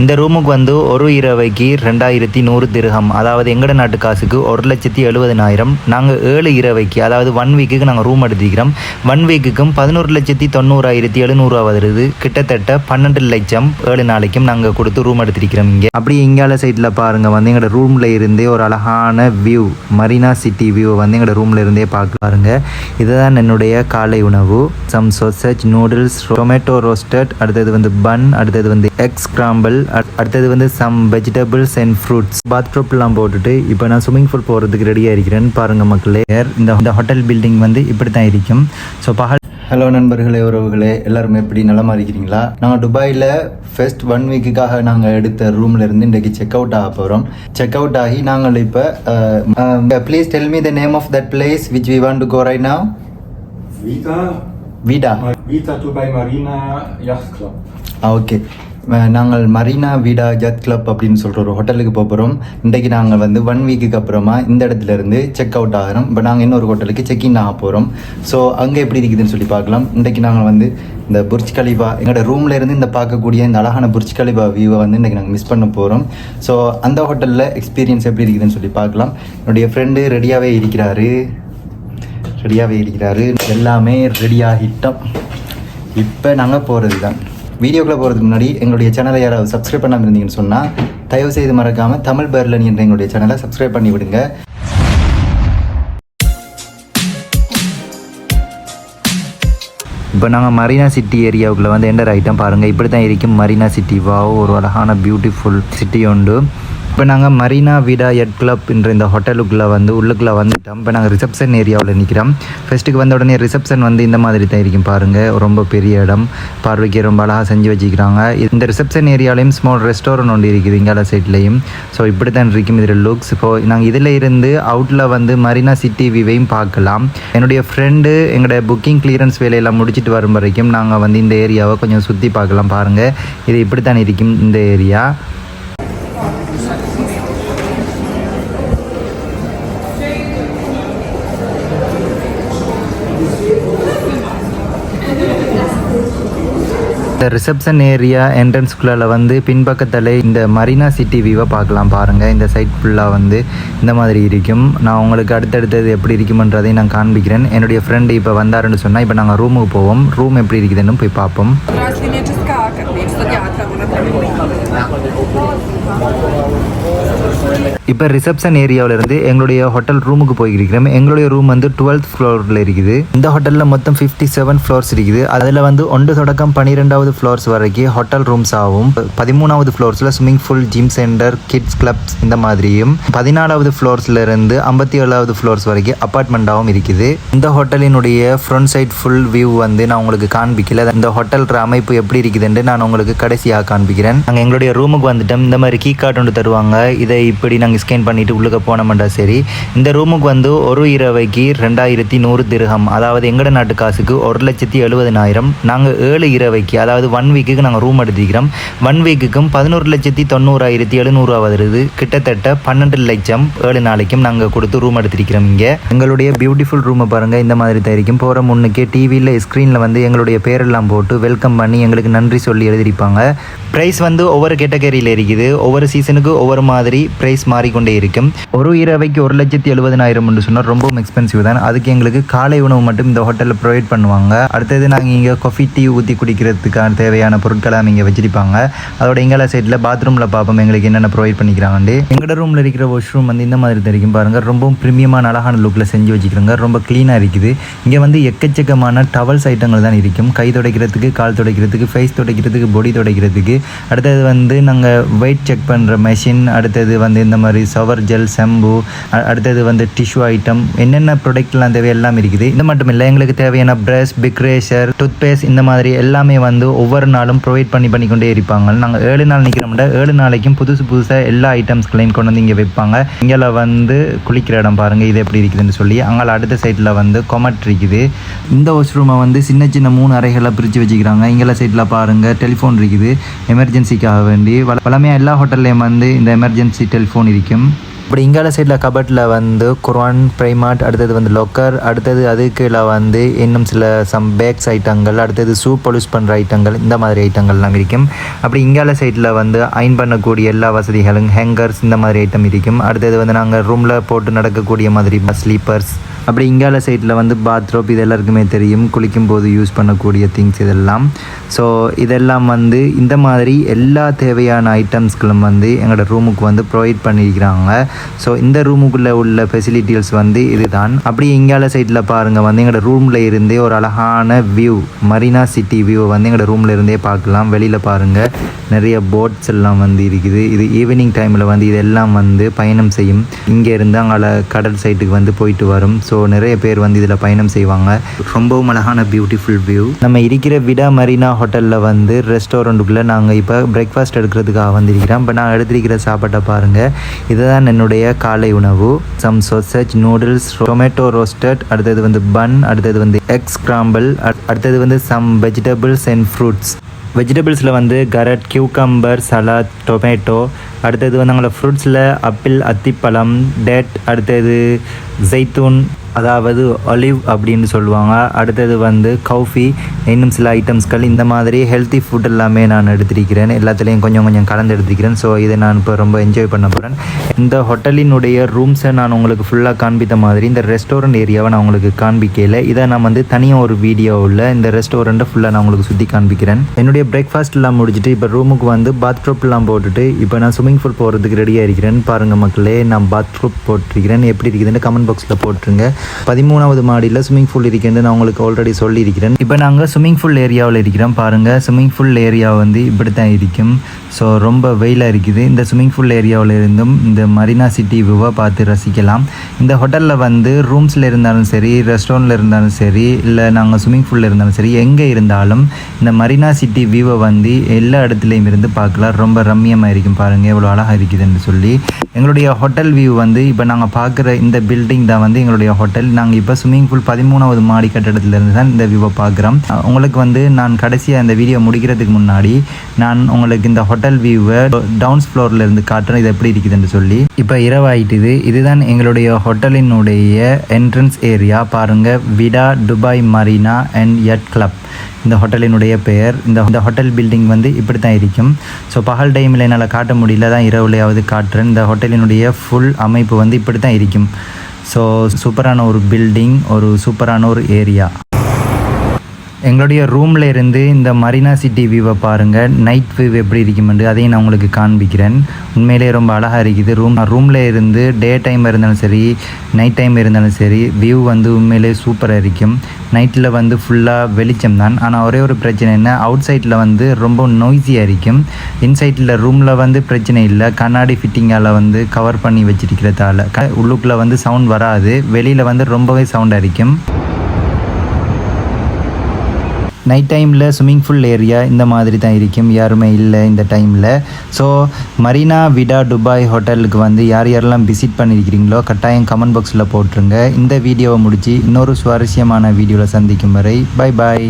இந்த ரூமுக்கு வந்து ஒரு இரவைக்கு ரெண்டாயிரத்தி நூறு திருகம். அதாவது எங்கட நாட்டு காசுக்கு ஒரு லட்சத்தி எழுபதினாயிரம் நாங்கள் ஏழு இரவைக்கு அதாவது ஒன் வீக்குக்கு நாங்கள் ரூம் எடுத்துக்கிறோம். ஒன் வீக்குக்கும் பதினோரு லட்சத்தி தொண்ணூறாயிரத்தி எழுநூறுவா வருது. கிட்டத்தட்ட பன்னெண்டு லட்சம் ஏழு நாளைக்கும் நாங்கள் கொடுத்து ரூம் எடுத்திருக்கிறோம் இங்கே. அப்படி இங்கால சைடில் பாருங்கள் வந்து எங்களோட ரூமில் இருந்தே ஒரு அழகான வியூ மரினா சிட்டி வியூ வந்து எங்களோட ரூமில் இருந்தே பார்க்க பாருங்க. இதுதான் என்னுடைய காலை உணவு. Some sausage noodles tomato roasted அடுத்தது வந்து பன் அடுத்தது வந்து எக் ஸ்கிராம்பிள் அடுத்தது வந்து சம் வெஜிடபிள்ஸ் அண்ட் ஃப்ரூட்ஸ் பாத்ரூப்லாம் போட்டுட்டு இப்போ நான் ஸ்விம்மிங் பூல் போகிறதுக்கு ரெடியாக இருக்கிறேன். பாருங்க மக்களே. இந்த இந்த ஹோட்டல் பில்டிங் வந்து இப்படி தான் இருக்கும். ஸோ பகல் ஹலோ நண்பர்களே உறவுகளே. எல்லாருமே எப்படி? நலமா இருக்கிறீங்களா? நாங்கள் துபாயில் ஃபர்ஸ்ட் ஒன் வீக்குக்காக நாங்கள் எடுத்த ரூம்ல இருந்து இன்றைக்கு செக் அவுட் ஆக போகிறோம் செக் அவுட் ஆகி நாங்கள் இப்போ please tell me the name of that place which we want to go right now Vida Dubai Marina Yacht Club. Okay நாங்கள் மரீனா வீடா ஜத் கிளப் அப்படின்னு சொல்கிற ஒரு ஹோட்டலுக்கு போக போகிறோம் இன்றைக்கு நாங்கள் வந்து ஒன் வீக்குக்கு அப்புறமா இந்த இடத்துல இருந்து செக் அவுட் ஆகிறோம் இப்போ நாங்கள் இன்னொரு ஹோட்டலுக்கு செக் இன் ஆக போகிறோம் ஸோ அங்கே எப்படி இருக்குதுன்னு சொல்லி பார்க்கலாம். இன்றைக்கு நாங்கள் வந்து இந்த புர்ஜ் கலிபா எங்களோட ரூம்ல இருந்து இந்த பார்க்கக்கூடிய இந்த அழகான புர்ஜ் கலிபா வியூவை வந்து இன்றைக்கி நாங்கள் மிஸ் பண்ண போகிறோம் ஸோ அந்த ஹோட்டலில் எக்ஸ்பீரியன்ஸ் எப்படி இருக்குதுன்னு சொல்லி பார்க்கலாம். என்னுடைய ஃப்ரெண்டு ரெடியாகவே இருக்கிறாரு. ரெடியாகவே இருக்கிறாரு. எல்லாமே ரெடியாகிட்டோம் இப்போ நாங்கள் போகிறது தான் வீடியோக்குள்ளே போகிறதுக்கு முன்னாடி எங்களுடைய சேனலை யாராவது சப்ஸ்கிரைப் பண்ணாமல் இருந்தீங்கன்னு சொன்னால் தயவு செய்து மறக்காமல் தமிழ் பேர்லன் என்ற எங்களுடைய சேனலை சப்ஸ்கிரைப் பண்ணி விடுங்க. இப்போ நாங்கள் மரீனா சிட்டி ஏரியாவுக்குள்ள வந்து என்டர் ஆகிட்டோம் பாருங்கள் இப்படி தான் இருக்கும் மரீனா சிட்டி வா ஒரு அழகான பியூட்டிஃபுல் சிட்டி உண்டு. இப்போ நாங்கள் மரீனா வீடா எட் கிளப் என்ற இந்த ஹோட்டலுக்குள்ளே வந்து உள்ளுக்குள்ளே வந்துட்டோம். இப்போ நாங்கள் ரிசப்ஷன் ஏரியாவில் நிற்கிறோம். ஃபெஸ்ட்டுக்கு வந்த உடனே ரிசப்ஷன் வந்து இந்த மாதிரி தான் இருக்கும் பாருங்கள் ரொம்ப பெரிய இடம். பார்வைக்கு ரொம்ப அழகாக செஞ்சு வச்சுக்கிறாங்க. இந்த ரிசப்ஷன் ஏரியாலையும் ஸ்மால் ரெஸ்டாரண்ட் ஒன்று இருக்குது இங்கால சைட்லேயும் ஸோ இப்படி தான் இருக்கும் இதில் லுக்ஸ் இப்போ நாங்கள் இதில் இருந்து அவுட்டில் வந்து மரீனா சிட்டி வியூவையும் பார்க்கலாம். என்னுடைய ஃப்ரெண்டு எங்களோட புக்கிங் கிளியரன்ஸ் வேலையெல்லாம் முடிச்சுட்டு வரும் வரைக்கும் நாங்கள் வந்து இந்த ஏரியாவை கொஞ்சம் சுற்றி பார்க்கலாம் பாருங்கள் இது இப்படி தான் இருக்கும் இந்த ஏரியா இந்த ரிசப்ஷன் ஏரியா என்ட்ரன்ஸ்குள்ளே வந்து பின்பக்கத்தில் இந்த மரீனா சிட்டி வியூவை பார்க்கலாம் பாருங்கள் இந்த சைட் ஃபுல்லாக வந்து இந்த மாதிரி இருக்கும். நான் உங்களுக்கு அடுத்தடுத்தது எப்படி இருக்குமன்றதையும் நான் காண்பிக்கிறேன். என்னுடைய ஃப்ரெண்டு இப்போ வந்தாருன்னு சொன்னால் இப்போ நாங்கள் ரூமுக்கு போவோம். ரூம் எப்படி இருக்குதுன்னு போய் பார்ப்போம். Thank you. இப்போ ரிசப்ஷன் ஏரியாவிலேருந்து எங்களுடைய ஹோட்டல் ரூமுக்கு போயிருக்கிறோம். எங்களுடைய ரூம் வந்து டுவெல்த் ஃப்ளோரில் இருக்குது. இந்த ஹோட்டலில் மொத்தம் ஃபிஃப்டி செவன் ஃப்ளோர்ஸ் இருக்குது. அதில் வந்து ஒன்று தொடக்கம் பன்னிரெண்டாவது ஃப்ளோர்ஸ் வரைக்கும் ஹோட்டல் ரூம்ஸ் ஆகும். பதிமூணாவது ஃப்ளோர்ஸில் swimming pool gym centre kids clubs இந்த மாதிரியும். பதினாலாவது ஃப்ளோர்ஸ்லேருந்து ஐம்பத்தி ஏழாவது ஃப்ளோர்ஸ் வரைக்கும் அப்பார்ட்மெண்ட்டாகவும் இருக்குது. இந்த ஹோட்டலினுடைய ஃப்ரண்ட் சைட் ஃபுல் வியூ வந்து நான் உங்களுக்கு காண்பிக்கல. இந்த ஹோட்டல் அமைப்பு எப்படி இருக்குதுன்னு நான் உங்களுக்கு கடைசியாக காண்பிக்கிறேன். நாங்கள் எங்களுடைய ரூமுக்கு வந்துட்டோம். இந்த மாதிரி கீ கார்டு ஒன்று தருவாங்க. இதை இப்படி நாங்கள் ஸ்கேன் பண்ணிட்டு உள்ளுக்கு போனோம்டா சரி. இந்த ரூமுக்கு வந்து ஒரு இரவைக்கு ரெண்டாயிரத்தி நூறு திருகம். அதாவது எங்கட நாட்டு காசுக்கு ஒரு லட்சத்தி எழுபதனாயிரம். நாங்கள் ஏழு இரவைக்கு அதாவது ஒன் வீக்குக்கு நாங்கள் ரூம் எடுத்துக்கிறோம். ஒன் வீக்குக்கும் பதினோரு லட்சத்தி தொண்ணூறாயிரத்தி எழுநூறுவா வருது கிட்டத்தட்ட பன்னெண்டு லட்சம் ஏழு நாளைக்கும் நாங்கள் கொடுத்து ரூம் எடுத்திருக்கிறோம் இங்கே. எங்களுடைய பியூட்டிஃபுல் ரூமை பாருங்கள் இந்த மாதிரி தான் இருக்கும் போகிற முன்னுக்கே டிவியில் ஸ்க்ரீனில் வந்து எங்களுடைய பேரெல்லாம் போட்டு வெல்கம் பண்ணி எங்களுக்கு நன்றி சொல்லி எழுதியிருப்பாங்க. ப்ரைஸ் வந்து ஒவ்வொரு கேட்டகரியில் இருக்குது. ஒவ்வொரு சீசனுக்கு ஒவ்வொரு மாதிரி ப்ரைஸ் மாறிக்கொண்டே இருக்கும். ஒரு இரவைக்கு ஒரு லட்சத்தி எழுபதினாயிரம்னு சொன்னால் ரொம்பவும் எக்ஸ்பென்சிவ் தான். அதுக்கு எங்களுக்கு காலை உணவு மட்டும் இந்த ஹோட்டலில் ப்ரொவைட் பண்ணுவாங்க. அடுத்தது நாங்கள் இங்கே காஃபி டீ ஊற்றி குடிக்கிறதுக்கான தேவையான பொருட்களாக இங்கே வச்சிருப்பாங்க. அதோட எங்கள சைடில் பாத்ரூமில் பார்ப்போம் எங்களுக்கு என்னென்ன ப்ரொவைட் பண்ணிக்கிறாங்கண்டு எங்களோட ரூமில் இருக்கிற வாஷ்ரூம் வந்து இந்த மாதிரி தான் பாருங்க. பாருங்கள் ரொம்பவும் ப்ரீமியமான அழகான லுக்கில் செஞ்சு வச்சுக்கிறாங்க ரொம்ப க்ளீனாக இருக்குது. இங்கே வந்து எக்கச்சக்கமான டவல்ஸ் ஐட்டங்கள் தான் இருக்கும். கை துடைக்கிறதுக்கு கால் துடைக்கிறதுக்கு ஃபேஸ் துடைக்கிறதுக்கு பொடி துடைக்கிறதுக்கு. அடுத்தது வந்து நாங்கள் வெயிட் செக் பண்ணுற மெஷின் அடுத்தது வந்து இந்த மாதிரி சவர் ஜெல் செம்பு அடுத்தது வந்து டிஷ்யூ ஐட்டம் என்னென்ன ப்ராடக்ட்லாம் தேவை எல்லாம் இருக்குது. இது மட்டும் இல்லை எங்களுக்கு தேவையான ப்ரஷ் பிக்ரேஷர் டூத்பேஸ்ட் இந்த மாதிரி எல்லாமே வந்து ஒவ்வொரு நாளும் ப்ரொவைட் பண்ணி பண்ணிக்கொண்டே இருப்பாங்க. நாங்கள் ஏழு நாள் நிற்கிறோம்னா ஏழு நாளைக்கும் புதுசு புதுசாக எல்லா ஐட்டம்ஸ்களையும் கொண்டு வந்து இங்கே வைப்பாங்க. இங்கே வந்து குளிக்கிற இடம் பாருங்கள் இது எப்படி இருக்குதுன்னு சொல்லி. அங்கே அடுத்த சைடில் வந்து கொமட் இருக்குது. இந்த வாஷ்ரூமை வந்து சின்ன சின்ன மூணு அறைகளை பிரித்து வச்சுக்கிறாங்க. இங்கே சைடில் பாருங்கள் டெலிஃபோன் இருக்குது. எமர்ஜென்சிக்காக வேண்டி. வளமையாக எல்லா ஹோட்டல்லையும் வந்து இந்த எமர்ஜென்சி டெலிஃபோன் இருக்கும் இப்படி இங்கால சைடில் கபட்டில் வந்து குர்வான் ப்ரைமார்ட் அடுத்தது வந்து லொக்கர் அடுத்தது அதுக்குள்ள வந்து இன்னும் சில சம் பேக்ஸ் ஐட்டங்கள் அடுத்தது சூப் பொலியூஸ் பண்ணுற ஐட்டங்கள் இந்த மாதிரி ஐட்டங்கள்லாம் இருக்கும். அப்படி இங்கால சைடில் வந்து அயன் பண்ணக்கூடிய எல்லா வசதிகளும் ஹேங்கர்ஸ் இந்த மாதிரி ஐட்டம் இருக்கும். அடுத்தது வந்து நாங்கள் ரூமில் போட்டு நடக்கக்கூடிய மாதிரி ஸ்லீப்பர்ஸ் அப்படி இங்கால சைடில் வந்து பாத்ரூம் இது எல்லாருக்குமே தெரியும். குளிக்கும் போது யூஸ் பண்ணக்கூடிய திங்ஸ் இதெல்லாம். ஸோ இதெல்லாம் வந்து இந்த மாதிரி எல்லா தேவையான ஐட்டம்ஸ்களும் வந்து எங்களோட ரூமுக்கு வந்து ப்ரொவைட் பண்ணியிருக்கிறாங்க ஸோ இந்த ரூமுக்குள்ளே உள்ள ஃபெசிலிட்டிஸ் வந்து இதுதான். அப்படி இங்கால சைடில் பாருங்கள் வந்து எங்களோட ரூமில் இருந்தே ஒரு அழகான வியூ மரீனா சிட்டி வியூ வந்து எங்களோட ரூமில் இருந்தே பார்க்கலாம். வெளியில் பாருங்கள் நிறைய போட்ஸ் எல்லாம் வந்து இருக்குது. இது ஈவினிங் டைமில் வந்து இதெல்லாம் வந்து பயணம் செய்யும். இங்கே இருந்து அங்கே கடல் சைட்டுக்கு வந்து போயிட்டு வரும். ஸோ நிறைய பேர் வந்து இதில் பயணம் செய்வாங்க. ரொம்பவும் அழகான பியூட்டிஃபுல் வியூ நம்ம இருக்கிற விடா மரீனா ஹோட்டலில் வந்து ரெஸ்டாரண்ட்டுக்குள்ளே நாங்கள் இப்போ பிரேக்ஃபாஸ்ட் எடுக்கிறதுக்காக வந்திருக்கிறோம். இப்போ நான் எடுத்திருக்கிற சாப்பாட்டை பாருங்கள் இதுதான் என்னுடைய காலை உணவு some sausage noodles tomato roasted அடுத்தது வந்து பன் அடுத்தது வந்து எக் ஸ்க்ராம்பிள் அடுத்தது வந்து சம் வெஜிடபிள்ஸ் அண்ட் ஃப்ரூட்ஸ் வெஜிடபிள்ஸில் வந்து கரட் கியூகம்பர் சலாத் டொமேட்டோ அடுத்தது வந்து அவங்களோட ஃப்ரூட்ஸில் அப்பிள் அத்திப்பழம் டேட் அடுத்தது ஜெய்தூன் அதாவது ஒலிவ் அப்படின்னு சொல்லுவாங்க. அடுத்தது வந்து கௌஃபி இன்னும் சில ஐட்டம்ஸ்கள் இந்த மாதிரி ஹெல்த்தி ஃபுட் எல்லாமே நான் எடுத்திருக்கிறேன். எல்லாத்துலேயும் கொஞ்சம் கொஞ்சம் கலந்து எடுத்திருக்கிறேன். ஸோ இதை நான் இப்போ ரொம்ப என்ஜாய் பண்ண போகிறேன் இந்த ஹோட்டலினுடைய ரூம்ஸை நான் உங்களுக்கு ஃபுல்லாக காண்பித்த மாதிரி இந்த ரெஸ்டாரண்ட் ஏரியாவை நான் உங்களுக்கு காண்பிக்கல. இதை நான் வந்து தனியாக ஒரு வீடியோவில் இந்த ரெஸ்டாரண்ட்டை ஃபுல்லாக நான் உங்களுக்கு சுற்றி காண்பிக்கிறேன். என்னுடைய பிரேக்ஃபாஸ்ட்லாம் முடிச்சுட்டு இப்போ ரூமுக்கு வந்து பாத்ரூப்லாம் போட்டுட்டு இப்போ நான் ஸ்விம்மிங் பூல் போகிறதுக்கு ரெடியாக இருக்கிறேன் பாருங்கள் மக்களே. நான் பாத்ரூப் போட்டிருக்கிறேன். எப்படி இருக்குதுன்னு கமெண்ட் பாக்ஸில் போட்டுருங்க. பதிமூணாவது மாடியில் ஸ்விம்மிங் பூல் இருக்குன்னு நான் உங்களுக்கு ஆல்ரெடி சொல்லியிருக்கிறேன். இப்போ நாங்கள் ஸ்விம்மிங் பூல் ஏரியாவில் இருக்கிறோம். பாருங்கள் ஸ்விம்மிங் பூல் ஏரியா வந்து இப்படி தான் இருக்கும். ஸோ ரொம்ப வெயிலாக இருக்குது. இந்த ஸ்விம்மிங் பூல் ஏரியாவில் இருந்தும் இந்த மரினா சிட்டி வியூவை பார்த்து ரசிக்கலாம். இந்த ஹோட்டலில் வந்து ரூம்ஸில் இருந்தாலும் சரி ரெஸ்டாரண்ட்டில் இருந்தாலும் சரி இல்லை நாங்கள் ஸ்விம்மிங் பூலில் இருந்தாலும் சரி எங்கே இருந்தாலும் இந்த மரினா சிட்டி வியூவை வந்து எல்லா இடத்துலையும் இருந்து பார்க்கலாம். ரொம்ப ரம்மியமாக இருக்கும் பாருங்கள் எவ்வளோ அழகாக இருக்குதுன்னு சொல்லி. எங்களுடைய ஹோட்டல் வியூ வந்து இப்போ நாங்கள் பார்க்குற இந்த பில்டிங் தான் வந்து எங்களுடைய ஹோட்டல் ஹோட்டல். நாங்கள் இப்போ ஸ்விம்மிங் பூல் பதிமூணாவது மாடி கட்டடத்திலிருந்து தான் இந்த வியூவை பார்க்குறோம். உங்களுக்கு வந்து நான் கடைசியாக இந்த வீடியோ முடிக்கிறதுக்கு முன்னாடி நான் உங்களுக்கு இந்த ஹோட்டல் வியூவை டவுன்ஸ் ஃப்ளோரில் இருந்து காட்டுறேன். இது எப்படி இருக்குதுன்னு சொல்லி. இப்போ இரவாயிட்டுது. இதுதான் எங்களுடைய ஹோட்டலினுடைய என்ட்ரன்ஸ் ஏரியா பாருங்கள் Vida Dubai Marina and yacht club இந்த ஹோட்டலினுடைய பெயர். இந்த இந்த ஹோட்டல் பில்டிங் வந்து இப்படி தான் இருக்கும். ஸோ பகல் டைமில் என்னால் காட்ட முடியல. தான் இரவுலையாவது காட்டுறேன். இந்த ஹோட்டலினுடைய ஃபுல் அமைப்பு வந்து இப்படி தான் இருக்கும். ஸோ சூப்பரான ஒரு பில்டிங் ஒரு சூப்பரான ஒரு ஏரியா எங்களுடைய ரூமில் இருந்து இந்த மரினா சிட்டி வியூவை பாருங்கள் நைட் வியூ எப்படி இருக்குமென்று அதையும் நான் உங்களுக்கு காண்பிக்கிறேன். உண்மையிலேயே ரொம்ப அழகாக இருக்குது. ரூம் ரூமில் இருந்து டே டைம் இருந்தாலும் சரி நைட் டைம் இருந்தாலும் சரி வியூ வந்து உண்மையிலே சூப்பராக இருக்கும். நைட்டில் வந்து ஃபுல்லாக வெளிச்சம் தான். ஆனால் ஒரே ஒரு பிரச்சனை என்ன? அவுட் சைடில் வந்து ரொம்ப நோய்ஸியாக இருக்கும். இன்சைட்டில் ரூமில் வந்து பிரச்சனை இல்லை. கண்ணாடி ஃபிட்டிங்கால் வந்து கவர் பண்ணி வச்சிருக்கிறதால. க உள்ளுக்குள்ளே வந்து சவுண்ட் வராது. வெளியில் வந்து ரொம்பவே சவுண்டாக இருக்கும். நைட் டைமில் ஸ்விம்மிங் ஃபுல் ஏரியா இந்த மாதிரி தான் இருக்கும். யாருமே இல்லை இந்த டைமில் ஸோ மரீனா விடா துபாய் ஹோட்டலுக்கு வந்து யார் யாரெல்லாம் விசிட் பண்ணியிருக்கிறீங்களோ கட்டாயம் கமெண்ட் பாக்ஸில் போட்டுருங்க. இந்த வீடியோவை முடித்து இன்னொரு சுவாரஸ்யமான வீடியோவில் சந்திக்கும் வரை பை பாய்